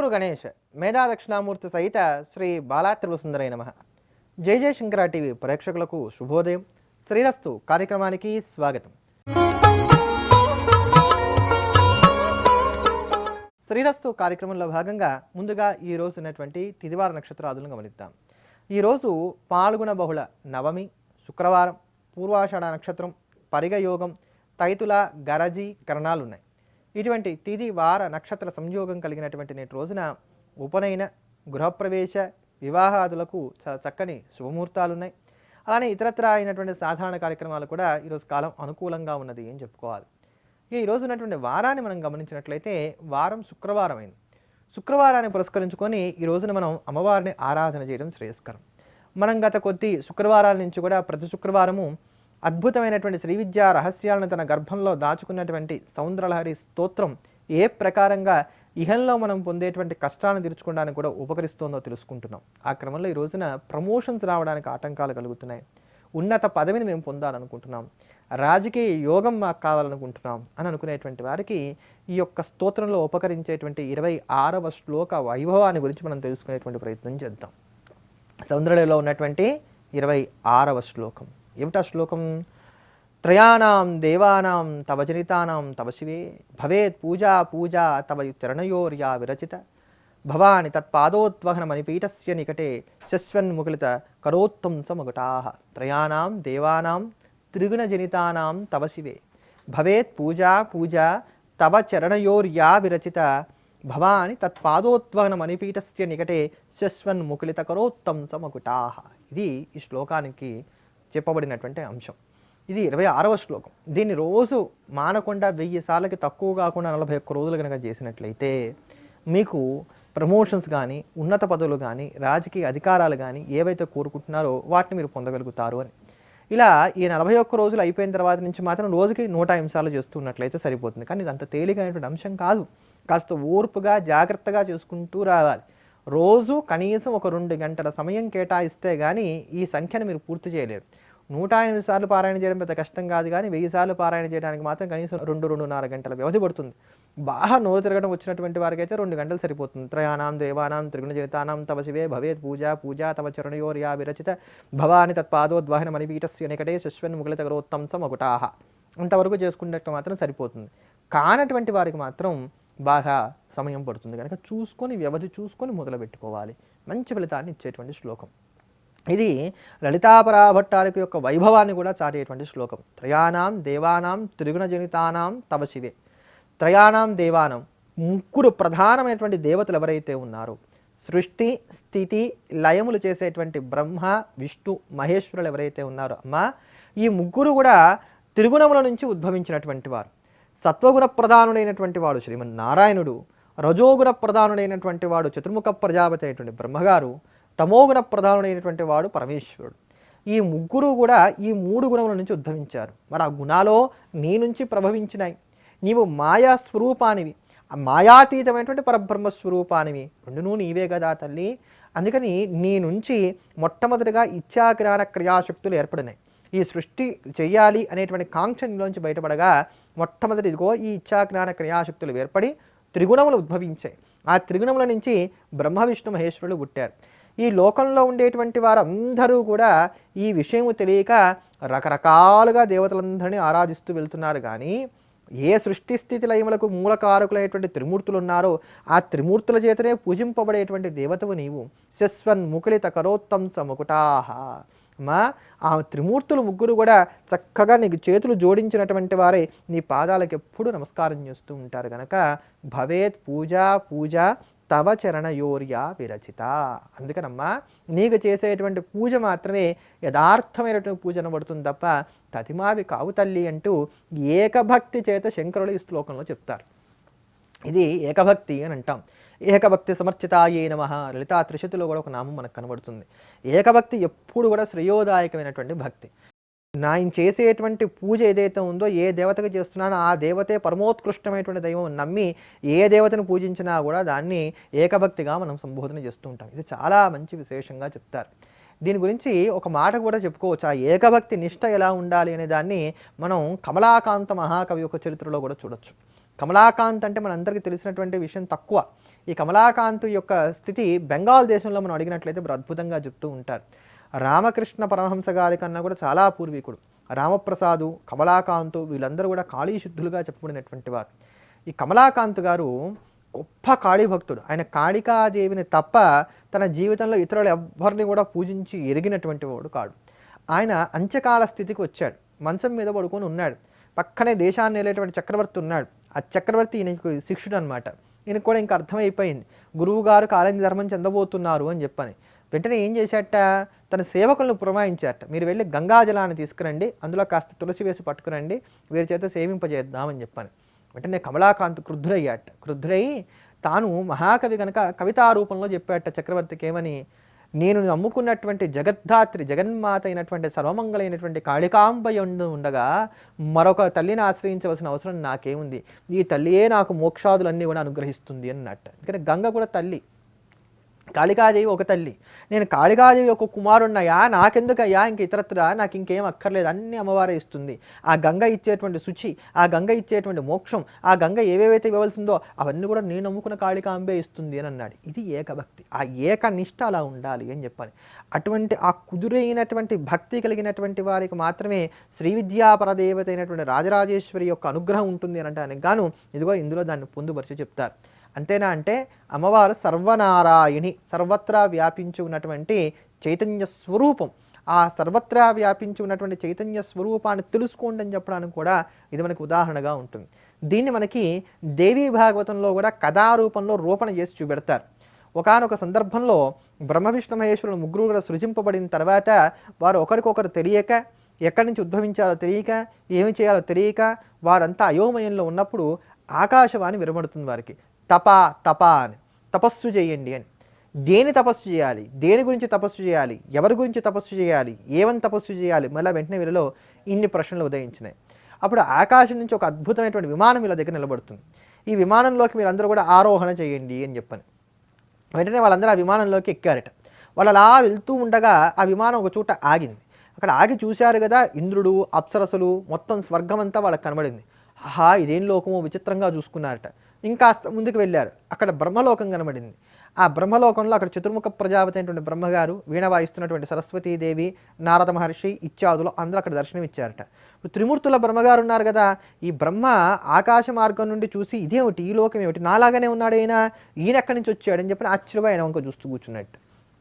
గురు గణేష్ మేధా దక్షిణామూర్తి సహిత శ్రీ బాలా సుందరై నమ. జై జయ శంకర టీవీ ప్రేక్షకులకు శుభోదయం. శ్రీరస్తు కార్యక్రమానికి స్వాగతం. శ్రీరస్తు కార్యక్రమంలో భాగంగా ముందుగా ఈ రోజు ఉన్నటువంటి తిదివార నక్షత్రాదులను గమనిద్దాం. ఈరోజు పాల్గొన బహుళ నవమి శుక్రవారం పూర్వాషాఢ నక్షత్రం పరిగయోగం తైతుల గరజీ కరణాలు ఉన్నాయి ఇటువంటి తిది వార నక్షత్ర సంయోగం కలిగినటువంటి నేటి రోజున ఉపనయన గృహప్రవేశ వివాహాదులకు చక్కని శుభముహూర్తాలు ఉన్నాయి అలానే ఇతరత్ర అయినటువంటి సాధారణ కార్యక్రమాలు కూడా ఈరోజు కాలం అనుకూలంగా ఉన్నది అని చెప్పుకోవాలి. ఈ రోజు ఉన్నటువంటి వారాన్ని మనం గమనించినట్లయితే వారం శుక్రవారం అయింది శుక్రవారాన్ని పురస్కరించుకొని ఈ రోజున మనం అమ్మవారిని ఆరాధన చేయడం శ్రేయస్కరం. మనం గత కొద్ది శుక్రవారాల నుంచి కూడా ప్రతి శుక్రవారము అద్భుతమైనటువంటి శ్రీ విద్యా రహస్యాలను తన గర్భంలో దాచుకున్నటువంటి సౌంద్రలహరి స్తోత్రం ఏ ప్రకారంగా ఇహంలో మనం పొందేటువంటి కష్టాలను తీర్చుకోవడానికి కూడా ఉపకరిస్తుందో తెలుసుకుంటున్నాం. ఆ క్రమంలో ఈ రోజున ప్రమోషన్స్ రావడానికి ఆటంకాలు కలుగుతున్నాయి. ఉన్నత పదవిని మేము పొందాలనుకుంటున్నాం. రాజకీయ యోగం మాకు కావాలనుకుంటున్నాం అని అనుకునేటువంటి వారికి ఈ యొక్క స్తోత్రంలో ఉపకరించేటువంటి ఇరవై ఆరవ శ్లోక వైభవాన్ని గురించి మనం తెలుసుకునేటువంటి ప్రయత్నం చేద్దాం. సౌందర్యలో ఉన్నటువంటి ఇరవై ఆరవ శ్లోకం. ఏమిటా శ్లోకం? త్రయాణం దేవానాం తవ జనితానాం తవ శివే. భవేత్ పూజా పూజా తవ చరణయోర్యా విరచిత. భవాని తత్పాదోద్వహనమణిపీఠస్య నికటే. శశ్వన్ముకులిత కరోత్తం సమగుటా త్రయాణం దేవానాం త్రిగుణజనితానాం తవ శివే. భవేత్ పూజా పూజా తవ చరణయోర్యా విరచిత. భవాని తత్పాదోద్వహనమణిపీఠస్య నికటే. శస్వన్ముకులిత కరోత్తం సమకుటా ఇది ఈ శ్లోకానికి చెప్పబడినటువంటి అంశం. ఇది ఇరవై ఆరవ శ్లోకం. దీన్ని రోజు మానకుండా వెయ్యి సార్లకి తక్కువ కాకుండా నలభై ఒక్క రోజులు కనుక చేసినట్లయితే మీకు ప్రమోషన్స్ కానీ ఉన్నత పదవులు కానీ రాజకీయ అధికారాలు కానీ ఏవైతే కోరుకుంటున్నారో వాటిని మీరు పొందగలుగుతారు అని. ఇలా ఈ నలభై ఒక్క రోజులు అయిపోయిన తర్వాత నుంచి మాత్రం రోజుకి నూట నిమిషాలు చేస్తున్నట్లయితే సరిపోతుంది. కానీ ఇది అంత తేలికైనటువంటి అంశం కాదు. కాస్త ఓర్పుగా జాగ్రత్తగా చేసుకుంటూ రావాలి. రోజు కనీసం ఒక రెండు గంటల సమయం కేటాయిస్తే కానీ ఈ సంఖ్యను మీరు పూర్తి చేయలేరు. నూట ఎనిమిది సార్లు పారాయణ చేయడం పెద్ద కష్టం కాదు కానీ వెయ్యి సార్లు పారాయణ చేయడానికి మాత్రం కనీసం రెండు రెండున్నర గంటల వ్యవధి పడుతుంది. బాగా నోరు తిరగడం వచ్చినటువంటి వారికి అయితే రెండు గంటలు సరిపోతుంది. త్రయాణం దేవానాం త్రిగుణ చరితానాం తవ శివే భవేత్ పూజ పూజ తవ చరణయోర్యా విరచిత భవాని తత్పాదోద్వాహన మణిపీఠస్య నికటే శశ్వన్ ముగలిత గరోత్తం అంతవరకు చేసుకున్నట్టు మాత్రం సరిపోతుంది. కానటువంటి వారికి మాత్రం బాగా సమయం పడుతుంది కనుక చూసుకొని వ్యవధి చూసుకొని మొదలు పెట్టుకోవాలి మంచి ఫలితాన్ని ఇచ్చేటువంటి శ్లోకం. ఇది లలితాపరాభట్టాలకు యొక్క వైభవాన్ని కూడా చాటేటువంటి శ్లోకం. త్రయాణం దేవానాం త్రిగుణజనితానాం తవ శివే. త్రయాణం దేవానం ముగ్గురు ప్రధానమైనటువంటి దేవతలు ఎవరైతే ఉన్నారో సృష్టి స్థితి లయములు చేసేటువంటి బ్రహ్మ విష్ణు మహేశ్వరులు ఎవరైతే ఉన్నారో అమ్మ ఈ ముగ్గురు కూడా త్రిగుణముల నుంచి ఉద్భవించినటువంటి వారు. సత్వగుణ ప్రధానుడైనటువంటి వాడు శ్రీమన్నారాయణుడు రజోగుణ ప్రధానుడైనటువంటి వాడు చతుర్ముఖ ప్రజాపతి అయినటువంటి బ్రహ్మగారు తమోగుణ ప్రధానుడైనటువంటి వాడు పరమేశ్వరుడు. ఈ ముగ్గురు కూడా ఈ మూడు గుణముల నుంచి ఉద్భవించారు. మరి ఆ గుణాలో నీ నుంచి ప్రభవించినాయి నీవు మాయా స్వరూపానివి ఆ మాయాతీతమైనటువంటి పరబ్రహ్మ స్వరూపానివి రెండునూ నీవే కదా తల్లి. అందుకని నీ నుంచి మొట్టమొదటిగా ఇచ్చాగ్రహణ క్రియాశక్తులు ఏర్పడినాయి ఈ సృష్టి చేయాలి అనేటువంటి కాంక్ష నీలోంచి బయటపడగా మొట్టమొదటి ఇదిగో ఈ ఇచ్చాజ్ఞాన క్రియాశక్తులు ఏర్పడి త్రిగుణములు ఉద్భవించాయి. ఆ త్రిగుణముల నుంచి బ్రహ్మ విష్ణు మహేశ్వరులు పుట్టారు. ఈ లోకంలో ఉండేటువంటి వారందరూ కూడా ఈ విషయం తెలియక రకరకాలుగా దేవతలందరినీ ఆరాధిస్తూ వెళ్తున్నారు. కానీ ఏ సృష్టి స్థితి లయములకు మూలకారకులైనటువంటి త్రిమూర్తులు ఉన్నారో ఆ త్రిమూర్తుల చేతనే పూజింపబడేటువంటి దేవతవు నీవు. శస్వన్ ముకులిత కరోత్తం సముకుటాహ మా ఆ త్రిమూర్తులు ముగ్గురు కూడా చక్కగా నీకు చేతులు జోడించినటువంటి వారే నీ పాదాలకు ఎప్పుడు నమస్కారం చేస్తూ ఉంటారు కనుక భవేత్ పూజ పూజ తవ చరణయోర్యా విరచిత. అందుకనమ్మా నీకు చేసేటువంటి పూజ మాత్రమే యథార్థమైనటువంటి పూజ అనబడుతుంది తప్ప తతిమావి కావు తల్లి అంటూ ఏకభక్తి చేత శంకరులు ఈ శ్లోకంలో చెప్తారు. ఇది ఏకభక్తి అని అంటాం. ఏకభక్తి సమర్చితాయే నమ. లలితా త్రిశతిలో కూడా ఒక నామం మనకు కనబడుతుంది. ఏకభక్తి ఎప్పుడు కూడా శ్రేయోదాయకమైనటువంటి భక్తి. నేను చేసేటువంటి పూజ ఏదైతే ఉందో ఏ దేవతకు చేస్తున్నానో ఆ దేవతే పరమోత్కృష్టమైనటువంటి దైవం నమ్మి ఏ దేవతను పూజించినా కూడా దాన్ని ఏకభక్తిగా మనం సంబోధన చేస్తూ ఉంటాం. ఇది చాలా మంచి విశేషంగా చెప్తారు. దీని గురించి ఒక మాట కూడా చెప్పుకోవచ్చు. ఆ ఏకభక్తి నిష్ట ఎలా ఉండాలి అనే దాన్ని మనం కమలాకాంత మహాకవి యొక్క చరిత్రలో కూడా చూడొచ్చు. కమలాకాంత్ అంటే మనందరికీ తెలిసినటువంటి విషయం తక్కువ. ఈ కమలాకాంత్ యొక్క స్థితి బెంగాల్ దేశంలో మనం అడిగినట్లయితే అద్భుతంగా చెప్తూ ఉంటారు. రామకృష్ణ పరమహంస గారి కన్నా కూడా చాలా పూర్వీకుడు. రామప్రసాదు కమలాకాంతు వీళ్ళందరూ కూడా కాళీ శుద్ధులుగా చెప్పబడినటువంటి వారు. ఈ కమలాకాంత్ గారు గొప్ప కాళీ భక్తుడు. ఆయన కాళికాదేవిని తప్ప తన జీవితంలో ఇతరులు ఎవ్వరిని కూడా పూజించి ఎరిగినటువంటి వాడు కాడు. ఆయన అంత్యకాల స్థితికి వచ్చాడు. మంచం మీద పడుకొని ఉన్నాడు. పక్కనే దేశాన్ని వెళ్ళేటువంటి చక్రవర్తి ఉన్నాడు. ఆ చక్రవర్తి ఈయనకు శిష్యుడు అనమాట ఈయనకు కూడా ఇంకా అర్థమైపోయింది. గురువు గారు కాలేజీ ధర్మం చెందబోతున్నారు అని చెప్పని. వెంటనే ఏం చేశాట తన సేవకులను పురమాయించారట. మీరు వెళ్ళి గంగాజలాన్ని తీసుకురండి. అందులో కాస్త తులసి వేసి పట్టుకురండి. వీరి చేత సేవింపజేద్దామని చెప్పాను. వెంటనే కమలాకాంత్ క్రుద్ధుడయ్యాట. క్రుద్ధుడై తాను మహాకవి కనుక కవితా రూపంలో చెప్పాట చక్రవర్తికి ఏమని? నేను నమ్ముకున్నటువంటి జగద్ధాత్రి జగన్మాత అయినటువంటి సర్వమంగళైనటువంటి కాళికాంబ ఉండగా మరొక తల్లిని ఆశ్రయించవలసిన అవసరం నాకేముంది? ఈ తల్లియే నాకు మోక్షాదులన్నీ కూడా అనుగ్రహిస్తుంది అన్నట్టు. ఎందుకంటే గంగ కూడా తల్లి. కాళికాదేవి ఒక తల్లి. నేను కాళికాదేవి ఒక కుమారున్నయా నాకెందుకయ్యా? ఇంక ఇతరత్ర? నాకు ఇంకేం అక్కర్లేదు. అన్ని అమ్మవారే ఇస్తుంది. ఆ గంగ ఇచ్చేటువంటి శుచి ఆ గంగ ఇచ్చేటువంటి మోక్షం ఆ గంగ ఏవేవైతే ఇవ్వవలసిందో అవన్నీ కూడా నేను నమ్ముకున్న కాళికాంబే ఇస్తుంది అని అన్నాడు. ఇది ఏకభక్తి. ఆ ఏక నిష్ఠ అలా ఉండాలి అని చెప్పాలి. అటువంటి ఆ కుదురైనటువంటి భక్తి కలిగినటువంటి వారికి మాత్రమే శ్రీ విద్యాపరదేవత అయినటువంటి రాజరాజేశ్వరి యొక్క అనుగ్రహం ఉంటుంది అని అనటానికి గాను ఇదిగో ఇందులో దాన్ని పొందుపరిచి చెప్తారు. అంతేనా అంటే అమ్మవారు సర్వనారాయణి సర్వత్రా వ్యాపించి ఉన్నటువంటి చైతన్య స్వరూపం. ఆ సర్వత్రా వ్యాపించి ఉన్నటువంటి చైతన్య స్వరూపాన్ని తెలుసుకోండి అని చెప్పడానికి కూడా ఇది మనకు ఉదాహరణగా ఉంటుంది. దీన్ని మనకి దేవీ భాగవతంలో కూడా కథారూపంలో రూపణ చేసి చూపెడతారు. ఒకనొక సందర్భంలో బ్రహ్మ విష్ణు మహేశ్వరులు ముగ్గురు కూడా సృజింపబడిన తర్వాత వారు ఒకరికొకరు తెలియక ఎక్కడి నుంచి ఉద్భవించాలో తెలియక ఏమి చేయాలో తెలియక వారంతా అయోమయంలో ఉన్నప్పుడు ఆకాశవాణి విరమడుతుంది వారికి. తప తప అని. తపస్సు చేయండి అని. దేని తపస్సు చేయాలి? దేని గురించి తపస్సు చేయాలి? ఎవరి గురించి తపస్సు చేయాలి? ఏమని తపస్సు చేయాలి? మళ్ళీ వెంటనే వీళ్ళలో ఇన్ని ప్రశ్నలు ఉదయించినాయి. అప్పుడు ఆకాశం నుంచి ఒక అద్భుతమైనటువంటి విమానం వీళ్ళ దగ్గర నిలబడుతుంది. ఈ విమానంలోకి మీరందరూ కూడా ఆరోహణ చేయండి అని చెప్పని. వెంటనే వాళ్ళందరూ ఆ విమానంలోకి ఎక్కారట. వాళ్ళు అలా వెళ్తూ ఉండగా ఆ విమానం ఒక చోట ఆగింది. అక్కడ ఆగి చూశారు కదా ఇంద్రుడు అప్సరసులు మొత్తం స్వర్గం అంతా వాళ్ళకి కనబడింది. ఆహా ఇదేం లోకమో విచిత్రంగా చూసుకున్నారట. ఇంకాస్త ముందుకు వెళ్ళారు. అక్కడ బ్రహ్మలోకం కనబడింది. ఆ బ్రహ్మలోకంలో అక్కడ చతుర్ముఖ ప్రజాపతి అయినటువంటి బ్రహ్మగారు వీణ వాయిస్తున్నటువంటి సరస్వతీదేవి నారద మహర్షి ఇత్యాదులు అందరూ అక్కడ దర్శనం ఇచ్చారట ఇప్పుడు త్రిమూర్తుల బ్రహ్మగారు ఉన్నారు కదా ఈ బ్రహ్మ ఆకాశ మార్గం నుండి చూసి ఇదేమిటి ఈ లోకం ఏమిటి నాలాగానే ఉన్నాడు ఆయన ఈయన ఎక్కడి నుంచి వచ్చాడని చెప్పి ఆశ్చర్యపోయి ఆయన వంక చూస్తూ కూర్చున్నట్టు.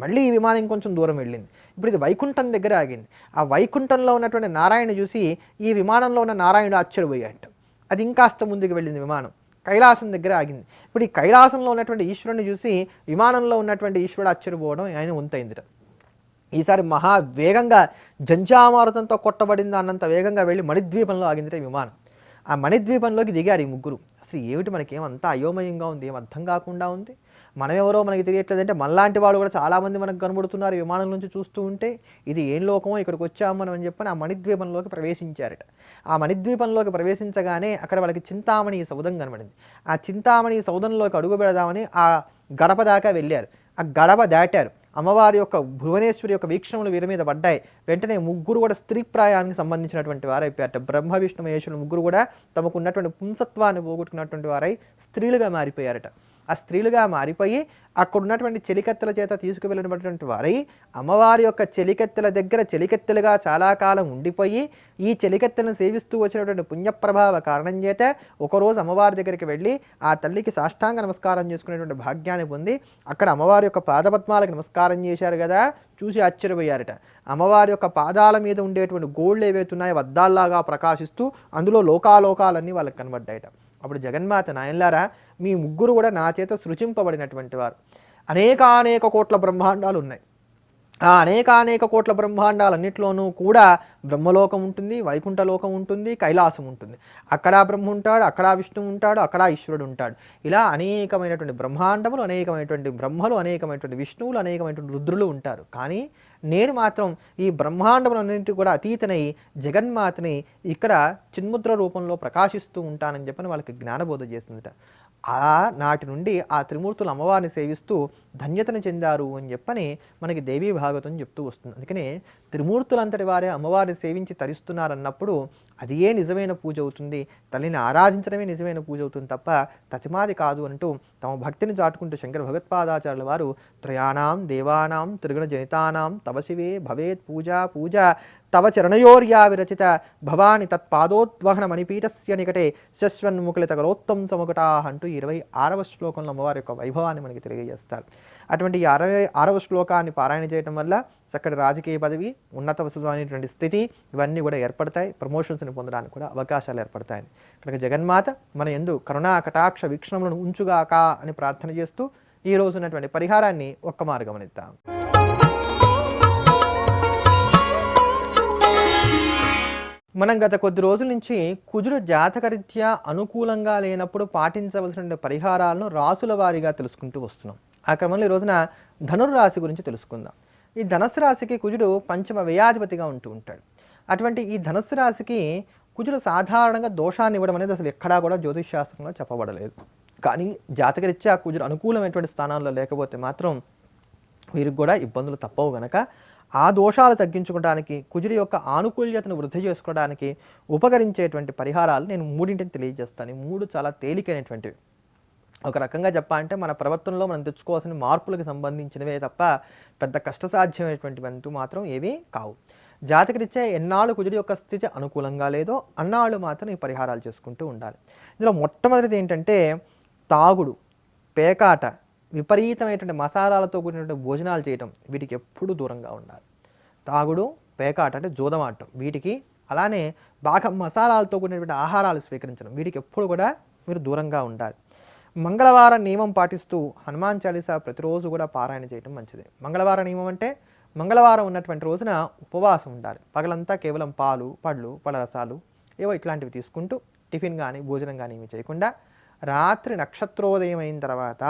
మళ్ళీ ఈ విమానం కొంచెం దూరం వెళ్ళింది. ఇప్పుడు ఇది వైకుంఠం దగ్గర ఆగింది. ఆ వైకుంఠంలో ఉన్నటువంటి నారాయణ చూసి ఈ విమానంలో ఉన్న నారాయణుడు ఆశ్చర్యపోయాడు అది ఇంకాస్త ముందుకు వెళ్ళింది విమానం. కైలాసం దగ్గర ఆగింది. ఇప్పుడు ఈ కైలాసంలో ఉన్నటువంటి ఈశ్వరుని చూసి విమానంలో ఉన్నటువంటి ఈశ్వరుడు ఆశ్చర్యపోవడం ఆయన వంతైందిట. ఈసారి మహా వేగంగా జంజామారుతంతో కొట్టబడింది అన్నంత వేగంగా వెళ్ళి మణిద్వీపంలో ఆగిందిట విమానం. ఆ మణిద్వీపంలోకి దిగారు ఈ ముగ్గురు. అసలు ఏమిటి మనకేమంతా అయోమయంగా ఉంది? ఏం అర్థం కాకుండా ఉంది? మనం ఎవరో మనకి తెలియట్లేదంటే మనలాంటి వాళ్ళు కూడా చాలామంది మనకు కనబడుతున్నారు విమానం నుంచి చూస్తూ ఉంటే ఇది ఏం లోకమో ఇక్కడికి వచ్చాము మనం అని చెప్పని ఆ మణిద్వీపంలోకి ప్రవేశించారట. ఆ మణిద్వీపంలోకి ప్రవేశించగానే అక్కడ వాళ్ళకి చింతామణి సౌధం కనబడింది. ఆ చింతామణి సౌధంలోకి అడుగు పెడదామని ఆ గడప దాకా వెళ్ళారు. ఆ గడప దాటారు. అమ్మవారి యొక్క భువనేశ్వరి యొక్క వీక్షణములు వీరి మీద పడ్డాయి. వెంటనే ముగ్గురు కూడా స్త్రీ ప్రాయానికి సంబంధించినటువంటి వారైపోయారట. బ్రహ్మ విష్ణు మహేశ్వరులు ముగ్గురు కూడా తమకు ఉన్నటువంటి పుంసత్వాన్ని పోగొట్టుకున్నటువంటి వారై స్త్రీలుగా మారిపోయారట. ఆ స్త్రీలుగా మారిపోయి అక్కడ ఉన్నటువంటి చెలికత్తెల చేత తీసుకువెళ్ళినటువంటి వారై అమ్మవారి యొక్క చెలికత్తెల దగ్గర చెలికత్తెలుగా చాలా కాలం ఉండిపోయి ఈ చెలికత్తెలను సేవిస్తూ వచ్చినటువంటి పుణ్యప్రభావ కారణం చేత ఒకరోజు అమ్మవారి దగ్గరికి వెళ్ళి ఆ తల్లికి సాష్టాంగ నమస్కారం చేసుకునేటువంటి భాగ్యాన్ని పొంది అక్కడ అమ్మవారి యొక్క పాదపద్మాలకు నమస్కారం చేశారు కదా చూసి ఆశ్చర్యపోయారట. అమ్మవారి యొక్క పాదాల మీద ఉండేటువంటి గోళ్ళు ఏవైతున్నాయో వద్దాల్లాగా ప్రకాశిస్తూ అందులో లోకాలోకాలన్నీ వాళ్ళకి కనబడ్డాయట. అప్పుడు జగన్మాత నాయన్లారా మీ ముగ్గురు కూడా నా చేత సృజింపబడినటువంటి వారు. అనేకానేక కోట్ల బ్రహ్మాండాలు ఉన్నాయి. ఆ అనేకానేక కోట్ల బ్రహ్మాండాలన్నింటిలోనూ కూడా బ్రహ్మలోకం ఉంటుంది వైకుంఠలోకం ఉంటుంది కైలాసం ఉంటుంది. అక్కడ బ్రహ్మ ఉంటాడు అక్కడ విష్ణువు ఉంటాడు అక్కడ ఈశ్వరుడు ఉంటాడు. ఇలా అనేకమైనటువంటి బ్రహ్మాండములు అనేకమైనటువంటి బ్రహ్మలు అనేకమైనటువంటి విష్ణువులు అనేకమైనటువంటి రుద్రులు ఉంటారు. కానీ నేను మాత్రం ఈ బ్రహ్మాండములన్నింటి కూడా అతీతనై జగన్మాతని ఇక్కడ చిన్ముద్ర రూపంలో ప్రకాశిస్తూ ఉంటానని చెప్పని వాళ్ళకి జ్ఞానబోధ చేస్తుందట. ఆ నాటి నుండి ఆ త్రిమూర్తులు అమ్మవారిని సేవిస్తూ ధన్యతను చెందారు అని చెప్పని మనకి దేవీ భాగవతం చెప్తూ వస్తుంది. అందుకనే త్రిమూర్తులంతటి వారే అమ్మవారిని సేవించి తరిస్తున్నారన్నప్పుడు అది ఏ నిజమైన పూజ అవుతుంది? తల్లిని ఆరాధించడమే నిజమైన పూజ అవుతుంది తప్ప తతిమాది కాదు అంటూ తమ భక్తిని చాటుకుంటూ శంకర భగవత్పాదాచార్యుల వారు త్రయాణం దేవానాం త్రిగుణ జనితానాం తవ శివే భవేత్ పూజ పూజ తవ చరణయోర్యా విరచిత భవాని తత్పాదోద్వహన మణిపీఠస్య నికటే శశ్వన్ముఖలిత గలోత్తం సముకటా అంటూ ఇరవై ఆరవ శ్లోకంలో అమ్మవారి యొక్క వైభవాన్ని మనకి తెలియజేస్తారు. అటువంటి అరవై ఆరవ శ్లోకాన్ని పారాయణ చేయడం వల్ల చక్కటి రాజకీయ పదవి ఉన్నత ఉన్నతమైనటువంటి స్థితి ఇవన్నీ కూడా ఏర్పడతాయి. ప్రమోషన్స్ని పొందడానికి కూడా అవకాశాలు ఏర్పడతాయి. కనుక జగన్మాత మన ఎందు కరుణా కటాక్ష వీక్షణములను ఉంచుగాక అని ప్రార్థన చేస్తూ ఈ రోజు ఉన్నటువంటి పరిహారాన్ని ఒక్క మార్గం మనం గత కొద్ది రోజుల నుంచి కుజుడు జాతకరీత్యా అనుకూలంగా లేనప్పుడు పాటించవలసిన పరిహారాలను రాసుల వారీగా తెలుసుకుంటూ వస్తున్నాం. ఆ క్రమంలో ఈ రోజున ధనుర్రాశి గురించి తెలుసుకుందాం. ఈ ధనస్సు రాశికి కుజుడు పంచమ వ్యయాధిపతిగా ఉంటూ ఉంటాడు. అటువంటి ఈ ధనస్సు రాశికి కుజుడు సాధారణంగా దోషాన్ని ఇవ్వడం అనేది అసలు ఎక్కడా కూడా జ్యోతిష్ శాస్త్రంలో చెప్పబడలేదు. కానీ జాతకరీత్యా కుజుడు అనుకూలమైనటువంటి స్థానాల్లో లేకపోతే మాత్రం వీరికి కూడా ఇబ్బందులు తప్పవు గనక. ఆ దోషాలు తగ్గించుకోవడానికి కుజుడి యొక్క ఆనుకూల్యతను వృద్ధి చేసుకోవడానికి ఉపకరించేటువంటి పరిహారాలు నేను మూడింటిని తెలియజేస్తాను. మూడు చాలా తేలికైనటువంటివి. ఒక రకంగా చెప్పాలంటే మన ప్రవర్తనలో మనం తెచ్చుకోవాల్సిన మార్పులకు సంబంధించినవే తప్ప పెద్ద కష్టసాధ్యమైనటువంటివి అంటూ మాత్రం ఏవీ కావు. జాతకరీత్యా ఎన్నాళ్ళు కుజుడి యొక్క స్థితి అనుకూలంగా లేదో అన్నాళ్ళు మాత్రం ఈ పరిహారాలు చేసుకుంటూ ఉండాలి. ఇందులో మొట్టమొదటిది ఏంటంటే తాగుడు పేకాట విపరీతమైనటువంటి మసాలాలతో కూడినటువంటి భోజనాలు చేయటం వీటికి ఎప్పుడూ దూరంగా ఉండాలి. తాగుడు పేకాట అంటే జూదమాటం. వీటికి అలానే బాగా మసాలాలతో కూడినటువంటి ఆహారాలు స్వీకరించడం వీటికి ఎప్పుడు కూడా మీరు దూరంగా ఉండాలి. మంగళవారం నియమం పాటిస్తూ హనుమాన్ చాలీసా ప్రతిరోజు కూడా పారాయణ చేయడం మంచిది. మంగళవారం నియమం అంటే మంగళవారం ఉన్నటువంటి రోజున ఉపవాసం ఉండాలి. పగలంతా కేవలం పాలు పళ్ళు పలరసాలు ఏవో ఇట్లాంటివి తీసుకుంటూ టిఫిన్ కానీ భోజనం కానీ ఏమి చేయకుండా రాత్రి నక్షత్రోదయం అయిన తర్వాత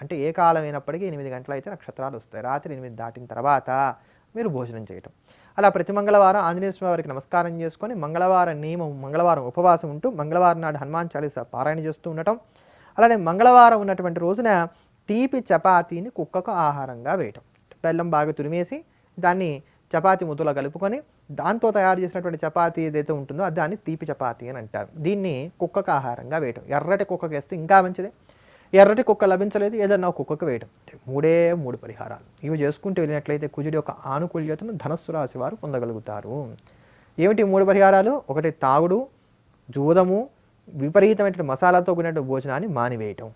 అంటే ఏ కాలం అయినప్పటికీ ఎనిమిది గంటలు అయితే నక్షత్రాలు వస్తాయి. రాత్రి ఎనిమిది దాటిన తర్వాత మీరు భోజనం చేయటం. అలా ప్రతి మంగళవారం ఆంజనేయ స్వామి వారికి నమస్కారం చేసుకొని మంగళవారం నియమం మంగళవారం ఉపవాసం ఉంటూ మంగళవారం నాడు హనుమాన్ చాలీసా పారాయణ చేస్తూ ఉండటం. అలానే మంగళవారం ఉన్నటువంటి రోజున తీపి చపాతీని కుక్కకు ఆహారంగా వేయటం. బెల్లం బాగా తురిమేసి దాన్ని చపాతీ ముద్దలో కలుపుకొని దాంతో తయారు చేసినటువంటి చపాతీ ఏదైతే ఉంటుందో అది దాన్ని తీపి చపాతీ అని అంటారు. దీన్ని కుక్కకు ఆహారంగా వేయటం. ఎర్రటి కుక్కకి వేస్తే ఇంకా మంచిదే. ఎర్రటి కుక్క లభించలేదు ఏదన్నా ఒక కుక్కకు వేయటం. మూడే మూడు పరిహారాలు. ఇవి చేసుకుంటూ వెళ్ళినట్లయితే కుజుడి యొక్క ఆనుకూల్యతను ధనస్సు రాశి వారు పొందగలుగుతారు. ఏమిటి మూడు పరిహారాలు? ఒకటి తాగుడు జూదము విపరీతమైనటువంటి మసాలాతో కూడినటువంటి భోజనాన్ని మానివేయటం.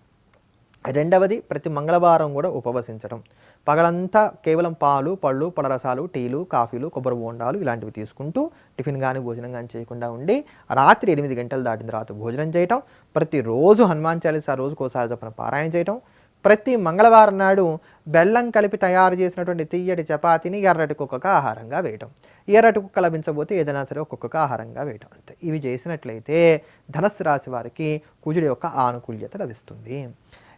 రెండవది ప్రతి మంగళవారం కూడా ఉపవసించడం పగలంతా కేవలం పాలు పళ్ళు పడరసాలు టీలు కాఫీలు కొబ్బరి బోండాలు ఇలాంటివి తీసుకుంటూ టిఫిన్ కానీ భోజనం కానీ చేయకుండా ఉండి రాత్రి ఎనిమిది గంటలు దాటిన తర్వాత భోజనం చేయటం. ప్రతిరోజు హనుమాన్ చాలీసా రోజుకోసారి చొప్పున పారాయణ చేయటం. ప్రతి మంగళవారం నాడు బెల్లం కలిపి తయారు చేసినటువంటి తీయటి చపాతీని ఎర్రటి కుక్కకు ఆహారంగా వేయటం. ఎర్రటి కుక్క లభించబోతే ఏదైనా సరే ఒక్కొక్క ఆహారంగా వేయటం. అంతే. ఇవి చేసినట్లయితే ధనస్సు రాశి వారికి కుజుడి యొక్క ఆనుకూల్యత లభిస్తుంది.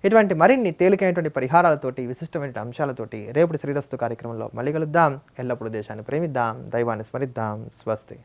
ఇటువంటి మరిన్ని తేలికైనటువంటి పరిహారాలతోటి విశిష్టమైన అంశాలతోటి రేపటి శ్రీరస్తు కార్యక్రమంలో మళ్ళీ కలుద్దాం. ఎల్లప్పుడూ దేశాన్ని ప్రేమిద్దాం. దైవాన్ని స్మరిద్దాం. స్వస్తి.